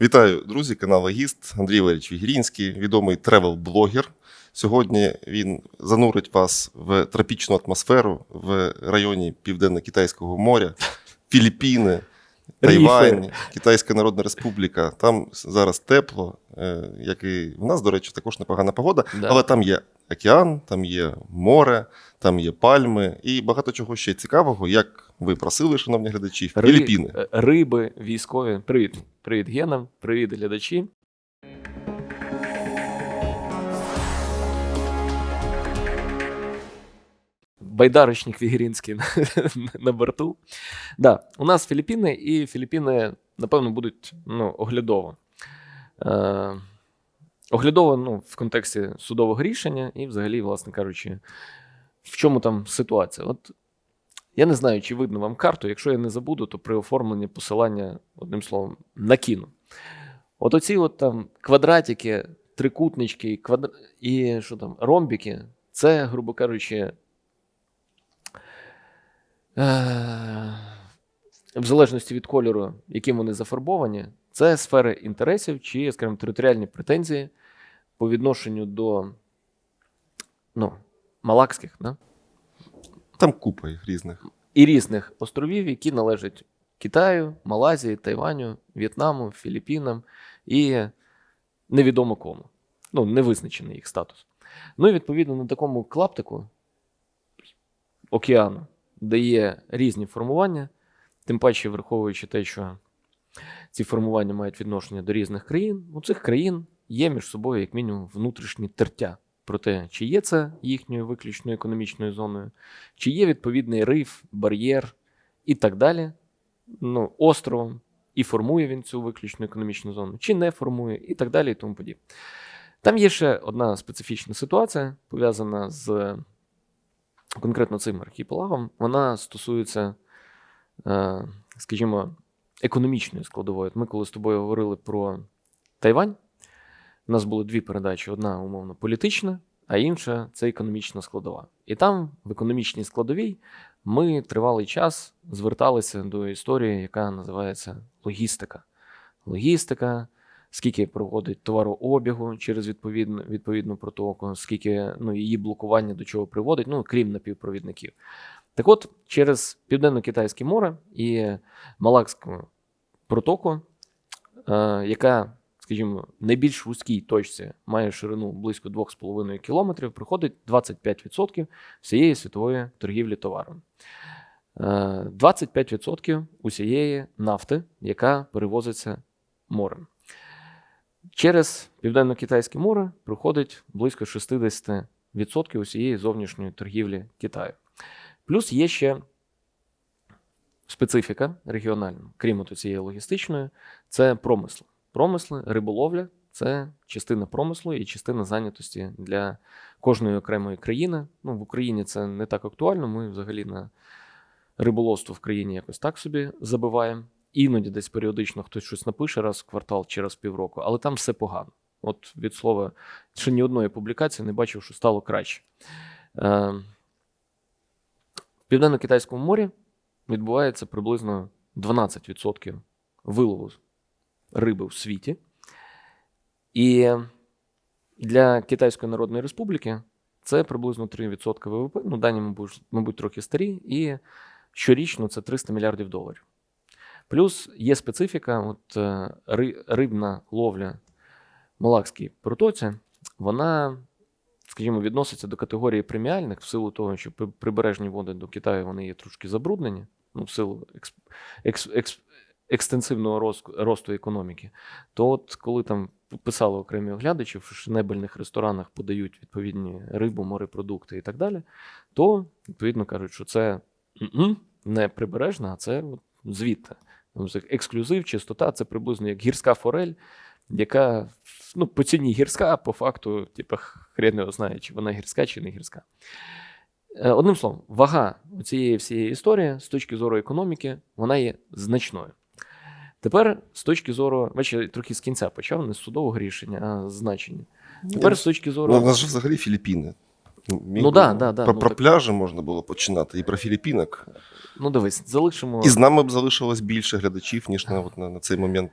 Вітаю, друзі! Канал Агіст Андрій Валерійович Вігірінський, відомий тревел-блогер. Сьогодні він занурить вас в тропічну атмосферу в районі Південно-Китайського моря, Філіппіни, Тайвань, Китайська Народна Республіка. Там зараз тепло, е, як і в нас, до речі, також непогана погода, Да. але там є океан, там є море, там є пальми і багато чого ще цікавого, як ви просили, шановні глядачі, Ри- Філіппіни. е, Риби, військові. Привіт. Привіт, Гена. Привіт, глядачі. Байдарочник Вігерінський на, на борту. Да, у нас Філіппіни, і Філіппіни, напевно, будуть ну, оглядово. Оглядово ну, в контексті судового рішення і, взагалі, власне кажучи, в чому там ситуація. От я не знаю, чи видно вам карту. Якщо я не забуду, то при оформленні посилання, одним словом, накину. От оці от там квадратики, трикутнички квадр... і що там, ромбики, це, грубо кажучи, е- в залежності від кольору, яким вони зафарбовані, це сфери інтересів чи, скажімо, територіальні претензії по відношенню до ну, малакських, да? Там купа їх різних. і різних островів, які належать Китаю, Малайзії, Тайваню, В'єтнаму, Філіппінам і невідомо кому. Ну, не визначений їх статус. Ну і відповідно на такому клаптику океану, де є різні формування, тим паче, враховуючи те, що ці формування мають відношення до різних країн, у цих країн є між собою, як мінімум, внутрішні тертя про те, чи є це їхньою виключною економічною зоною, чи є відповідний риф, бар'єр і так далі, ну, островом, і формує він цю виключну економічну зону, чи не формує, і так далі, і тому подібне. Там є ще одна специфічна ситуація, пов'язана з конкретно цим архіпелагом. Вона стосується, е, скажімо, економічної складової. Ми коли з тобою говорили про Тайвань, у нас було дві передачі: одна, умовно, політична, а інша це економічна складова. І там, в економічній складовій, ми тривалий час зверталися до історії, яка називається логістика. Логістика, скільки проходить товарообігу через відповідну, відповідну протоку, скільки ну, її блокування до чого приводить, ну, крім напівпровідників. Так от, через Південно-Китайське море і Малакську протоку, е, яка скажімо, найбільш вузькій точці має ширину близько 2,5 кілометрів, приходить 25% всієї світової торгівлі товаром. Е, 25% усієї нафти, яка перевозиться морем. Через Південно-Китайське море проходить близько 60% усієї зовнішньої торгівлі Китаю. Плюс є ще специфіка регіональна, крім цієї логістичної, це промисли. Промисли, риболовля це частина промислу і частина зайнятості для кожної окремої країни. Ну, в Україні це не так актуально. Ми взагалі на риболовство в країні якось так собі забиваємо. Іноді десь періодично хтось щось напише раз в квартал чи раз в півроку, але там все погано. От від слова, ще ні одної публікації не бачив, що стало краще. Е, в Південно-Китайському морі відбувається приблизно 12% вилову риби в світі. І для Китайської Народної Республіки це приблизно 3% ВВП. Ну, дані, мабуть, трохи старі, і щорічно це 300 мільярдів доларів. Плюс є специфіка, от е, ри- рибна ловля Малакській протоці, вона, скажімо, відноситься до категорії преміальних в силу того, що прибережні води до Китаю вони є трошки забруднені, ну, в силу екс, екс, екс, екстенсивного росту, економіки. То от коли там писали окремі оглядачі, в шнебельних ресторанах подають відповідні рибу, морепродукти і так далі, то відповідно кажуть, що це не прибережна, а це звідти. Ексклюзив, чистота це приблизно як гірська форель, яка ну, по ціні гірська, а по факту, типу, хрен його знає, чи вона гірська, чи не гірська. Е, Одним словом, вага цієї всієї історії з точки зору економіки, вона є значною. Тепер, з точки зору, бачите, трохи з кінця почав, не з судового рішення, а з значення. Тепер з точки зору. Ну, у нас же взагалі Філіппіни. Міг Ну би- да, да, да, Про, ну про так. пляжі можна було починати і про Філіппінок. Ну, дивись, залишимо. І з нами б залишилось більше глядачів, ніж на, от, на, на цей момент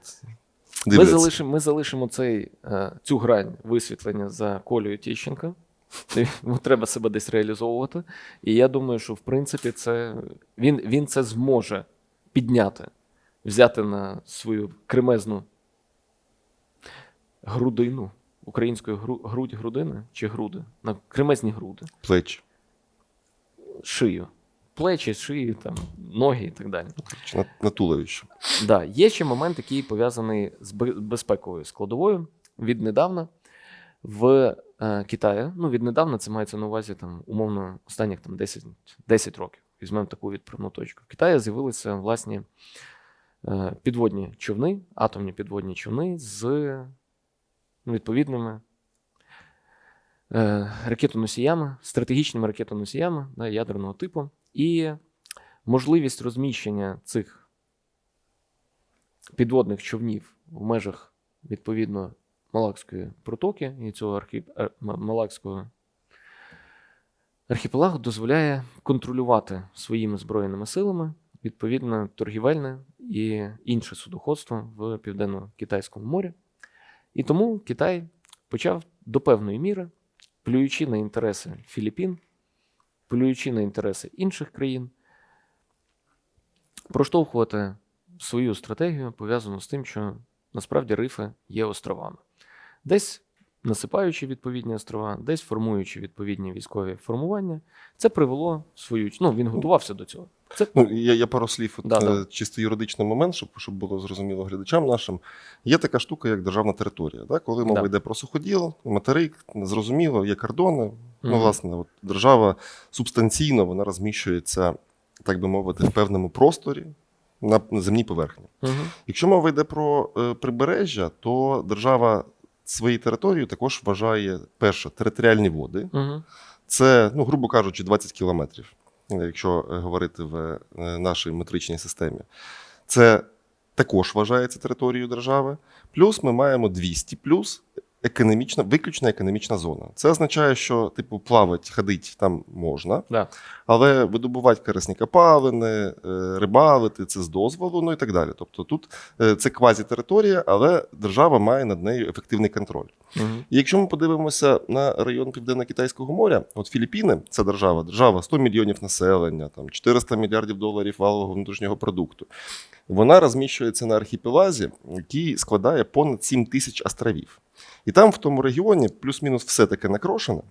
Ми залишимо, ми залишимо цей, е, цю грань висвітлення за Колею Тіщенка. Треба себе десь реалізовувати. І я думаю, що в принципі це він, він це зможе підняти, взяти на свою кремезну грудину. Українською гру, грудь грудини чи груди? На кремезні груди, плечі. шию. Плечі, шиї, там, ноги і так далі. На, на туловище. Да, є ще момент, який пов'язаний з бе- безпековою складовою. Віднедавна в е, Китаї, ну віднедавна це мається на увазі там умовно останніх там 10, 10 років. Візьмемо таку відправну точку. В Китаї з'явилися власні підводні човни, атомні підводні човни з ну, відповідними е, ракетоносіями, стратегічними ракетоносіями да, ядерного типу, і можливість розміщення цих підводних човнів в межах відповідно Малакської протоки і цього архіп... е, Малакського архіпелагу дозволяє контролювати своїми збройними силами відповідно торгівельне і інше судоходство в південно-китайському морі. І тому Китай почав до певної міри, плюючи на інтереси Філіппін, плюючи на інтереси інших країн, проштовхувати свою стратегію пов'язану з тим, що насправді рифи є островами. Десь насипаючи відповідні острова, десь формуючи відповідні військові формування, це привело свою. Ну, він готувався до цього. Це Ну, я, я пару слів, от, Да, да. е, чисто юридичний момент, щоб, щоб було зрозуміло глядачам нашим. Є така штука, як державна територія. Да? Коли мова Да. йде про суходіл, материк, зрозуміло, є кордони. Ну, власне, от, держава субстанційно вона розміщується, так би мовити, в певному просторі на земній поверхні. Угу. Якщо мова йде про е, прибережжя, то держава своєю територією також вважає перше територіальні води. Угу. Це, ну, грубо кажучи, 20 кілометрів, е, якщо е, говорити в е, нашій метричній системі. Це також вважається територією держави. Плюс ми маємо 200 плюс економічна, виключна економічна зона. Це означає, що типу плавати, ходити там можна, Да. але видобувати корисні копалини, е, рибалити це з дозволу, ну і так далі. Тобто тут е, це квазі-територія, але держава має над нею ефективний контроль. Угу. І якщо ми подивимося на район Південно-Китайського моря, от Філіппіни це держава, держава 100 мільйонів населення, там 400 мільярдів доларів валового внутрішнього продукту. Вона розміщується на архіпелазі, який складає понад 7 тисяч островів. І там, в тому регіоні, плюс-мінус все таке накрошене.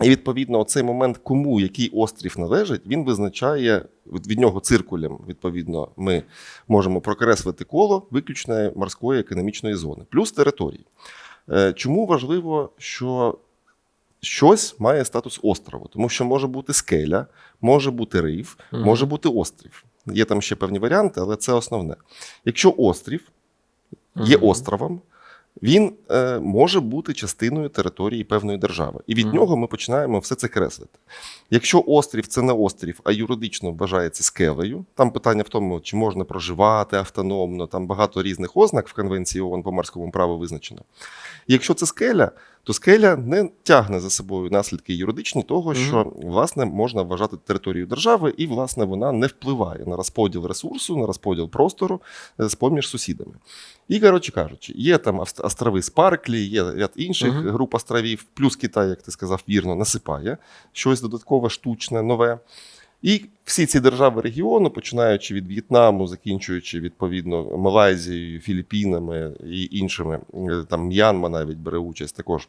І відповідно, цей момент, кому який острів належить, він визначає від нього циркулем. Відповідно, ми можемо прокреслити коло виключної морської економічної зони, плюс території. Е, Чому важливо, що щось має статус острову? Тому що може бути скеля, може бути риф, може бути острів. Є там ще певні варіанти, але це основне. Якщо острів є островом, він е, може бути частиною території певної держави. І від Мгм. нього ми починаємо все це креслити. Якщо острів це не острів, а юридично вважається скелею, там питання в тому, чи можна проживати автономно, там багато різних ознак в Конвенції ООН по морському праву визначено. Якщо це скеля, то скеля не тягне за собою наслідки юридичні того, що власне можна вважати територією держави, і власне вона не впливає на розподіл ресурсу, на розподіл простору е, з поміж сусідами. І коротше кажучи, є там ос- острови Спарклі, є ряд інших Мгм. груп островів, плюс Китай, як ти сказав, вірно, насипає щось додаткове, штучне, нове. І всі ці держави регіону, починаючи від В'єтнаму, закінчуючи відповідно Малайзією, Філіппінами і іншими, е, там М'янма навіть бере участь також.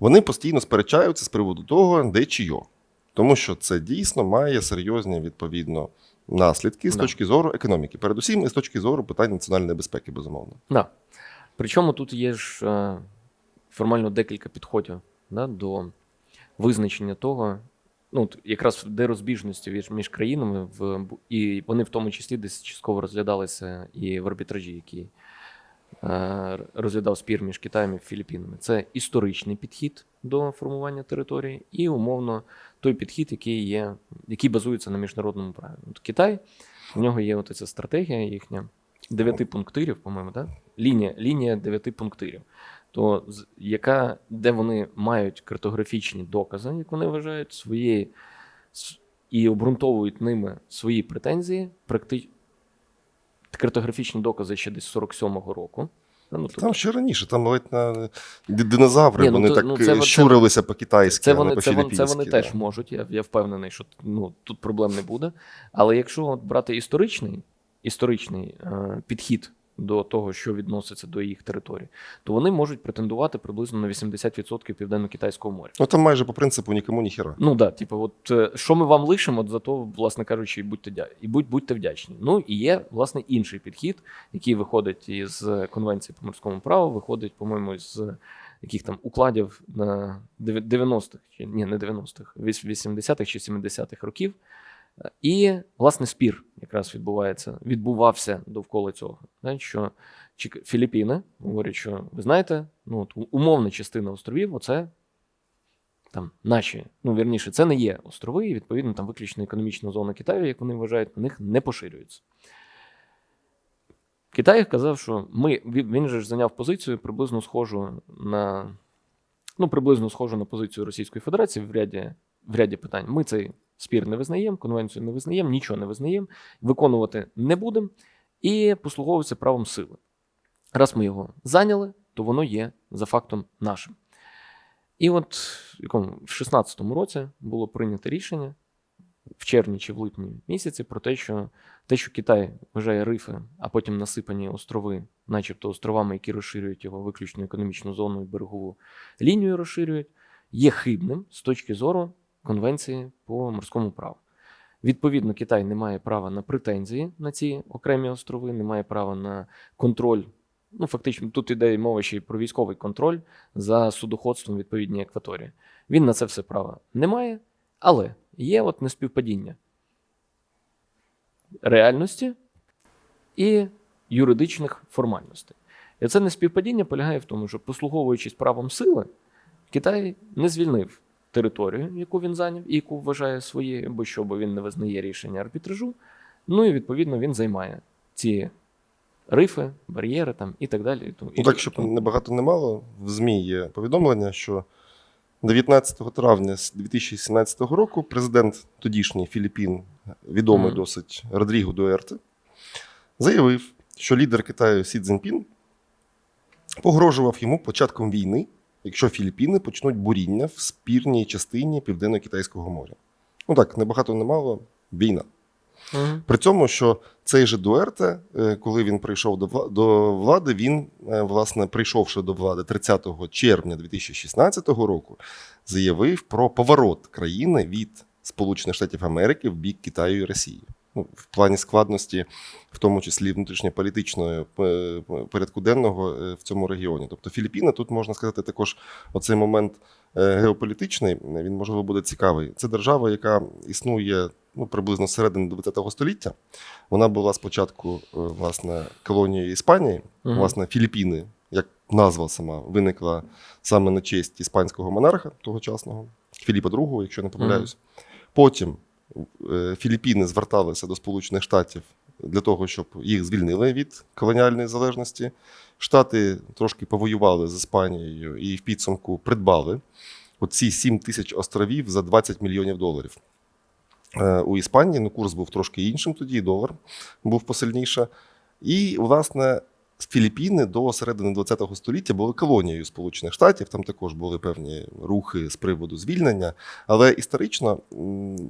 Вони постійно сперечаються з приводу того, де чийо. Тому що це дійсно має серйозні відповідно наслідки з Да. точки зору економіки. Передусім, і з точки зору питань національної безпеки, безумовно. Да. Причому тут є ж е, формально декілька підходів да, до визначення того, ну, якраз де розбіжності між, країнами, в, і вони в тому числі десь частково розглядалися і в арбітражі, який е, розглядав спір між Китаєм і Філіппінами. Це історичний підхід до формування території, і умовно той підхід, який є, який базується на міжнародному праві. От Китай, в нього є от стратегія їхня дев'яти пунктирів, по-моєму, да? лінія, лінія дев'яти пунктирів. То яка, де вони мають картографічні докази, як вони вважають, свої і обґрунтовують ними свої претензії, практи... картографічні докази ще десь 47-го року. Ну, Там ще раніше, там ледь на динозаври, Ні, ну, вони то- так ну, це- е, щурилися по-китайськи, Це вони, це, вони, це вони теж можуть. Я, я впевнений, що ну, тут проблем не буде. Але якщо от брати історичний, історичний е, підхід до того, що відноситься до їх території, то вони можуть претендувати приблизно на 80% південно-китайського моря. Ну там майже по принципу нікому ніхіра. Ну да, типу, от е, що ми вам лишимо, за то, власне кажучи, і будьте і будь, будьте вдячні. Ну і є власне інший підхід, який виходить із конвенції по морському праву, виходить, по-моєму, з яких там укладів на дев- 90-х, чи ні, не 90-х, 80-х чи 70-х років. Е, І власне спір якраз відбувається, відбувався довкола цього. Да, що Філіппіни говорять, що ви знаєте, ну от умовна частина островів, оце там наші, ну вірніше, це не є острови, і відповідно там виключно економічна зона Китаю, як вони вважають, на них не поширюється. Китай казав, що ми, він же ж зайняв позицію приблизно схожу на ну, приблизно схожу на позицію Російської Федерації в ряді, в ряді питань. Ми цей спір не визнаємо, конвенцію не визнаємо, нічого не визнаємо, виконувати не будемо і послуговуватися правом сили. Раз ми його зайняли, то воно є за фактом нашим. І от в якому в 16-му році було прийнято рішення в червні чи в липні місяці про те, що те, що Китай вважає рифи, а потім насипані острови, начебто островами, які розширюють його виключно економічну зону і берегову лінію розширюють, є хибним з точки зору Конвенції по морському праву. Відповідно, Китай не має права на претензії на ці окремі острови, не має права на контроль. Ну, фактично, тут іде мова ще й про військовий контроль за судоходством відповідній акваторії. Він на це все права не має, але є от неспівпадіння реальності і юридичних формальностей. І це неспівпадіння полягає в тому, що, послуговуючись правом сили, Китай не звільнив територію, яку він зайняв, і яку вважає своєю, бо що, бо він не визнає рішення арбітражу. Ну і відповідно він займає ці рифи, бар'єри там і так далі. Тому- Ну і так, щоб тому- не багато не мало, в ЗМІ є повідомлення, що 19 травня 2017 року президент тодішній Філіппін, відомий Мгм. досить Родріго Дуерте, заявив, що лідер Китаю Сі Цзіньпін погрожував йому початком війни, якщо Філіппіни почнуть буріння в спірній частині Південно-Китайського моря. Ну так, не багато не мало, війна. Мгм. При цьому, що цей же Дуерте, е, коли він прийшов до влади, він, е, власне, прийшовши до влади 30 червня 2016 року, заявив про поворот країни від Сполучених Штатів Америки в бік Китаю і Росії. Ну, в плані складності, в тому числі внутрішньополітичної е, порядку денного е, в цьому регіоні. Тобто Філіппіни тут можна сказати також оцей момент е, геополітичний, він можливо буде цікавий. Це держава, яка існує ну, приблизно з середини ХХ століття. Вона була спочатку власне колонією Іспанії, Мгм. власне, Філіппіни, як назва сама, виникла саме на честь іспанського монарха тогочасного, Філіпа II, якщо не помиляюсь. Потім е, Філіппіни зверталися до Сполучених Штатів для того, щоб їх звільнили від колоніальної залежності. Штати трошки повоювали з Іспанією і в підсумку придбали оці 7 тисяч островів за 20 мільйонів доларів. Е, У Іспанії ну, курс був трошки іншим тоді, долар був посильніше. І, власне, Філіппіни до середини ХХ століття були колонією Сполучених Штатів. Там також були певні рухи з приводу звільнення. Але історично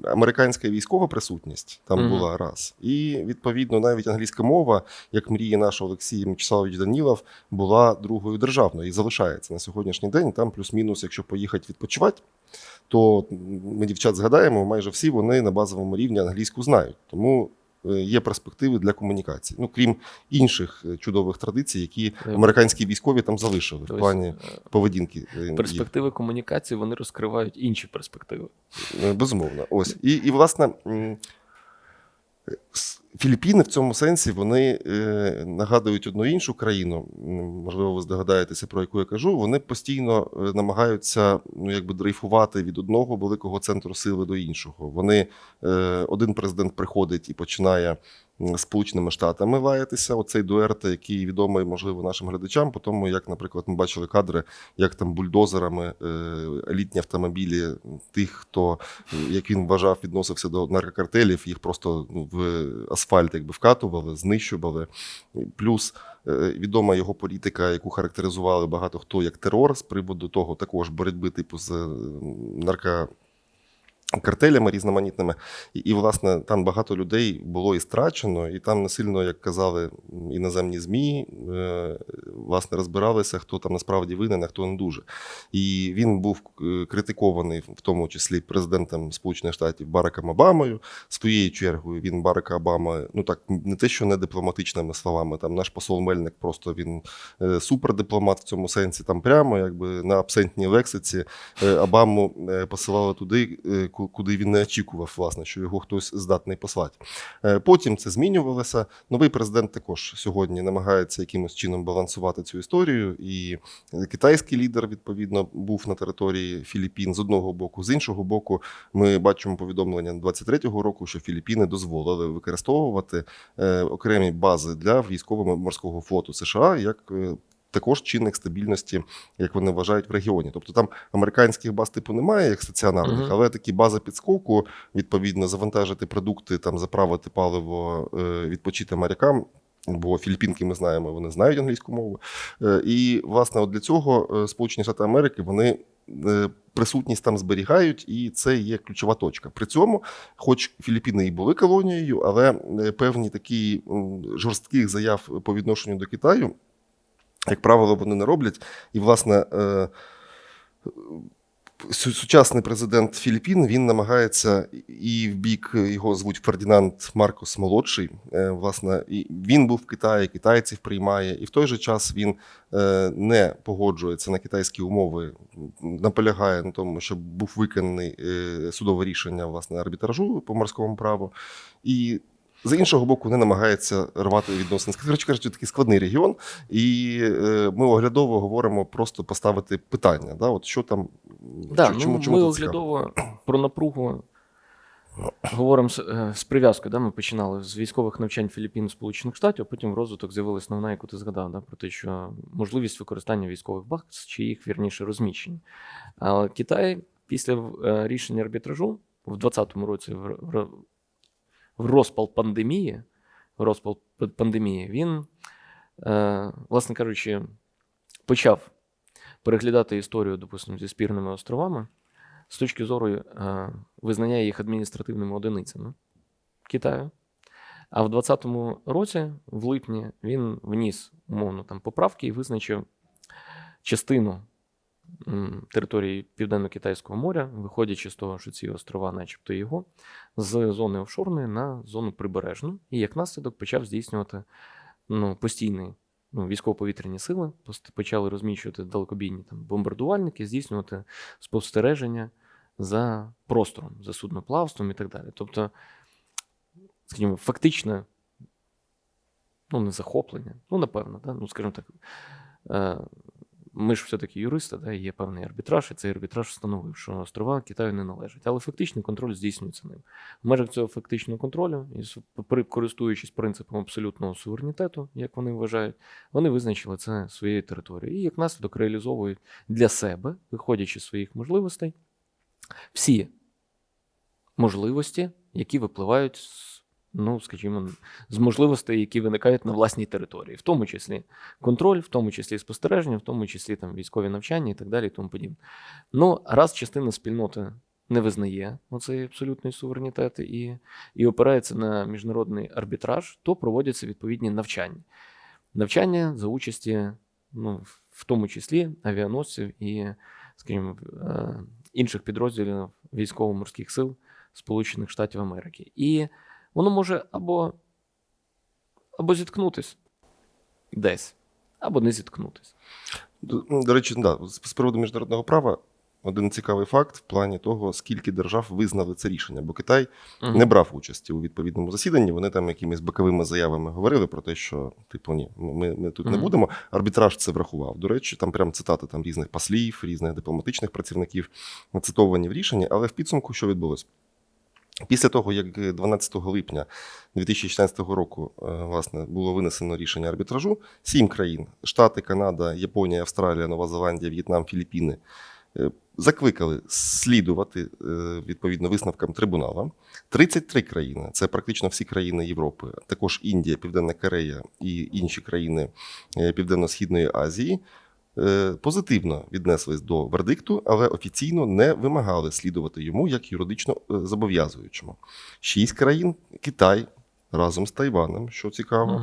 американська військова присутність там Мгм. була раз. І відповідно навіть англійська мова, як мріє наш Олексій Мячеславович Данілов, була другою державною і залишається на сьогоднішній день. Там плюс-мінус, якщо поїхати відпочивати, то ми дівчат згадаємо, майже всі вони на базовому рівні англійську знають. Тому є перспективи для комунікації. Ну крім інших е, чудових традицій, які Е, американські військові там залишили в Тобто, плані е, поведінки. Перспективи перспективи комунікації вони розкривають інші перспективи. Е, Безумовно. Ось. І, і власне, Філіппіни в цьому сенсі вони е, нагадують одну іншу країну. Можливо, ви здогадаєтеся, про яку я кажу. Вони постійно е, намагаються ну, якби дрейфувати від одного великого центру сили до іншого. Вони е, один президент приходить і починає Сполученими Штатами лаятися. Оцей дуерт, який відомий, можливо, нашим глядачам, по тому, як, наприклад, ми бачили кадри, як там бульдозерами е, елітні автомобілі тих, хто, як він вважав, відносився до наркокартелів, їх просто ну, в асфальт якби вкатували, знищували. Плюс е, відома його політика, яку характеризували багато хто як терор з приводу того, також боротьби типу з е, нарко картелями різноманітними. І, і, власне, там багато людей було і страчено, і там не сильно, як казали іноземні ЗМІ, е, власне, розбиралися, хто там насправді винен, а хто не дуже. І він був е, критикований, в тому числі президентом Сполучених Штатів Бараком Обамою. Своєю чергою він Барака Обама, ну так, не те, що не дипломатичними словами. Там наш посол Мельник просто він е, супердипломат в цьому сенсі. Там прямо, якби на абсентній лексиці е, Обаму е, посилали туди, е, куди він не очікував, власне, що його хтось здатний послати. Е, Потім це змінювалося. Новий президент також сьогодні намагається якимось чином балансувати цю історію. І китайський лідер, відповідно, був на території Філіппін з одного боку, з іншого боку, ми бачимо повідомлення 23-го року, що Філіппіни дозволили використовувати е, окремі бази для військово-морського флоту США як. Також чинник стабільності, як вони вважають, в регіоні. Тобто там американських баз типу немає, як стаціонарних, але такі бази підскоку, відповідно, завантажити продукти, там заправити паливо, е, відпочити морякам. Бо філіппінки ми знаємо, вони знають англійську мову. Е, І, власне, от для цього е, Сполучені Штати Америки вони присутність там зберігають, і це є ключова точка. При цьому, хоч Філіппіни і були колонією, але певні такі жорстких заяв по відношенню до Китаю, як правило, вони не роблять. І, власне, е, сучасний президент Філіппін він намагається і в бік його звуть Фердінанд Маркос молодший. е, Власне, він був в Китаї, китайців приймає, і в той же час він е, не погоджується на китайські умови, наполягає на тому, щоб був виконаний судове рішення власне арбітражу по морському праву. І з іншого боку, не намагається рвати відносини. Коротше кажучи, такий складний регіон, і е, ми оглядово говоримо просто поставити питання. Да? От що там Да, чому, ну, чому, ми оглядово про напругу говоримо з, е, з прив'язкою. Да? Ми починали з військових навчань Філіппін Сполучених Штатів, а потім в розвиток з'явилася основна, яку ти згадав, да? про те, що можливість використання військових баз чи їх вірніше розміщення. А Китай після е, рішення арбітражу в 2020 році в, розпал пандемії, в розпал пандемії, він, е, власне кажучи, почав переглядати історію, допустимо, зі спірними островами з точки зору е, визнання їх адміністративними одиницями Китаю. А в 2020 році, в липні, він вніс умовно там поправки і визначив частину території Південно-Китайського моря, виходячи з того, що ці острова, начебто його, з зони офшорної на зону прибережну, і як наслідок почав здійснювати ну, постійний ну, військово-повітряні сили, почали розміщувати далекобійні там, бомбардувальники, здійснювати спостереження за простором, за судноплавством і так далі. Тобто, скажімо, фактично, ну, не захоплення, ну, напевно, да? ну, скажімо так, е, ми ж все-таки юристи, да? є певний арбітраж, і цей арбітраж встановив, що острова Китаю не належать, але фактичний контроль здійснюється ним. В межах цього фактичного контролю, і користуючись принципом абсолютного суверенітету, як вони вважають, вони визначили це своєю територією. І як наслідок реалізовують для себе, виходячи з своїх можливостей, всі можливості, які випливають з, ну, скажімо, з можливостей, які виникають на власній території, в тому числі контроль, в тому числі спостереження, в тому числі там військові навчання і так далі, і тому подібне. Ну, раз частина спільноти не визнає оцей абсолютний суверенітет і, і опирається на міжнародний арбітраж, то проводяться відповідні навчання. Навчання за участі, ну, в тому числі авіаносців і, скажімо, е, інших підрозділів військово-морських сил Сполучених Штатів Америки. І воно може або, або зіткнутись десь, або не зіткнутись. До, ну, до речі, да, з, з приводу міжнародного права один цікавий факт в плані того, скільки держав визнали це рішення. Бо Китай Мгм. не брав участі у відповідному засіданні. Вони там якимись боковими заявами говорили про те, що типу ні, ми, ми тут не будемо. Арбітраж це врахував. До речі, там прям цитати там різних послів, різних дипломатичних працівників цитовані в рішенні. Але в підсумку що відбулося? Після того, як 12 липня 2016 року е, власне, було винесено рішення арбітражу, сім країн Штати, Канада, Японія, Австралія, Нова Зеландія, В'єтнам, Філіппіни е, закликали слідувати е, відповідно висновкам трибунала. 33 країни це практично всі країни Європи, також Індія, Південна Корея і інші країни е, Південно-Східної Азії. Е, Позитивно віднеслись до вердикту, але офіційно не вимагали слідувати йому як юридично е, зобов'язуючому. Шість країн Китай разом з Тайваном, що цікаво.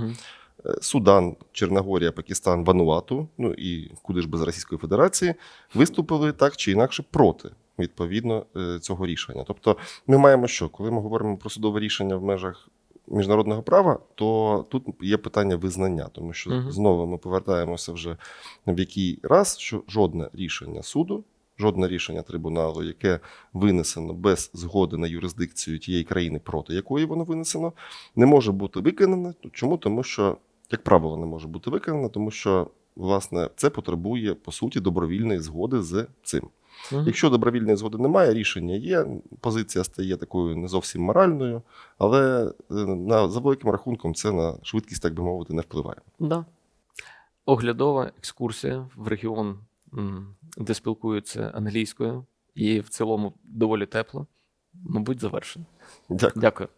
Е, Судан, Чорногорія, Пакистан, Вануату, ну і куди ж без Російської Федерації, виступили так чи інакше проти відповідно цього рішення. Тобто, ми маємо що, коли ми говоримо про судове рішення в межах міжнародного права, то тут є питання визнання, тому що Мгм. знову ми повертаємося вже в який раз, що жодне рішення суду. Жодне рішення трибуналу, яке винесено без згоди на юрисдикцію тієї країни, проти якої воно винесено, не може бути виконане. Чому? Тому що, як правило, не може бути виконане, тому що власне це потребує по суті добровільної згоди з цим. Мгм. Якщо добровільної згоди немає, рішення є, позиція стає такою не зовсім моральною, але е, на за великим рахунком це на швидкість, так би мовити, не впливає. Да. Оглядова екскурсія в регіон, де спілкуються англійською, і в цілому доволі тепло. Мабуть, завершено. Дякую. Дякую.